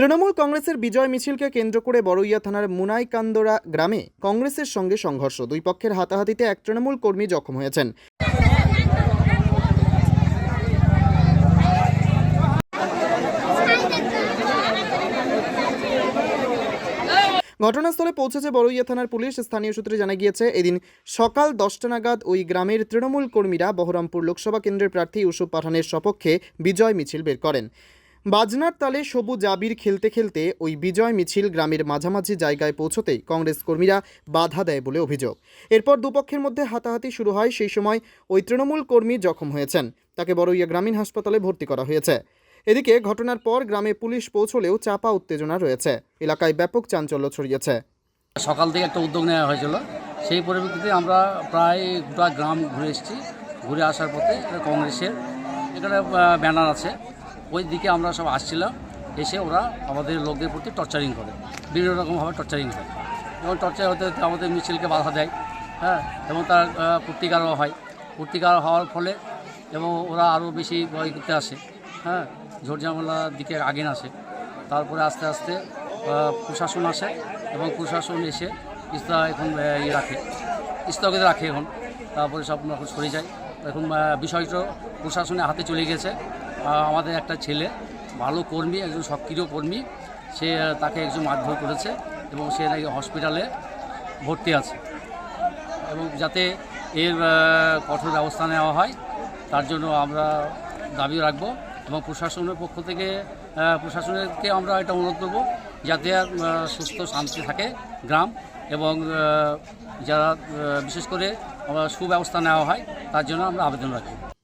তৃণমূল কংগ্রেসের বিজয় মিছিলকে কেন্দ্র করে বড়ইয়া থানার মুনাইকান্দরা গ্রামে কংগ্রেসের সঙ্গে সংঘর্ষ। দুই পক্ষের হাতাহাতিতে এক তৃণমূল কর্মী জখম হয়েছেন। ঘটনাস্থলে পৌঁছেছে বড়ইয়া থানার পুলিশ। স্থানীয় সূত্রে জানা গিয়েছে, এদিন সকাল দশটা নাগাদ ওই গ্রামের তৃণমূল কর্মীরা বহরমপুর লোকসভা কেন্দ্রের প্রার্থী ইউসুফ পাঠানের সপক্ষে বিজয় মিছিল বের করেন। বাজনার তালে সবুজ আবির খেলতে খেলতে ওই বিজয় মিছিল গ্রামের মাঝামাঝি জায়গায় পৌঁছতেই কংগ্রেস কর্মীরা বাধা দেয় বলে অভিযোগ। এরপর দুপক্ষের মধ্যে হাতাহাতি শুরু হয় সেই সময় ওই তৃণমূল কর্মী জখম হয়েছেন। তাকে বড়ইয়া গ্রামীণ হাসপাতালে ভর্তি করা হয়েছে। এদিকে ঘটনার পর গ্রামে পুলিশ পৌঁছলেও চাপা উত্তেজনা রয়েছে। এলাকায় ব্যাপক চাঞ্চল্য ছড়িয়েছে। সকাল থেকে একটা উদ্যোগ নেওয়া হয়েছিল। সেই পরিপ্রেক্ষিতে আমরা প্রায় গোটা গ্রাম ঘুরে এসেছি। ঘুরে আসার পথে কংগ্রেসের এখানে ব্যানার আছে। ওই দিকে আমরা সব আসছিলাম এসে ওরা আমাদের লোকদের প্রতি টর্চারিং করে বিভিন্ন রকমভাবে টর্চারিং করে। এবং টর্চার হতে হতে আমাদের মিছিলকে বাধা দেয় হ্যাঁ এবং তার আহ, প্রতিকারও হয়। প্রতিকার হওয়ার ফলে এবং ওরা আরও বেশি ভয় করতে আসে হ্যাঁ ঝোট ঝামেলার দিকে আগেন আসে। তারপরে আস্তে আস্তে প্রশাসন আসে এবং প্রশাসন এসে ইস্তা এখন ইয়ে রাখে স্থগিত রাখে এখন। তারপরে সব সরে যায়। এখন বিষয়টা প্রশাসনের হাতে চলে গেছে। আমাদের একটা ছেলে, ভালো কর্মী, একজন সক্রিয় কর্মী। সে তাকে একজন মারধর করেছে এবং সে নাকি হসপিটালে ভর্তি আছে। এবং যাতে এর কঠোর ব্যবস্থা নেওয়া হয়, তার জন্য আমরা দাবি রাখব এবং প্রশাসনের পক্ষ থেকে প্রশাসনেরকে আমরা এটা অনুরোধ করব যাতে সুস্থ, শান্তি থাকে গ্রাম এবং যারা বিশেষ করে সুব্যবস্থা নেওয়া হয়, তার জন্য আমরা আবেদন রাখি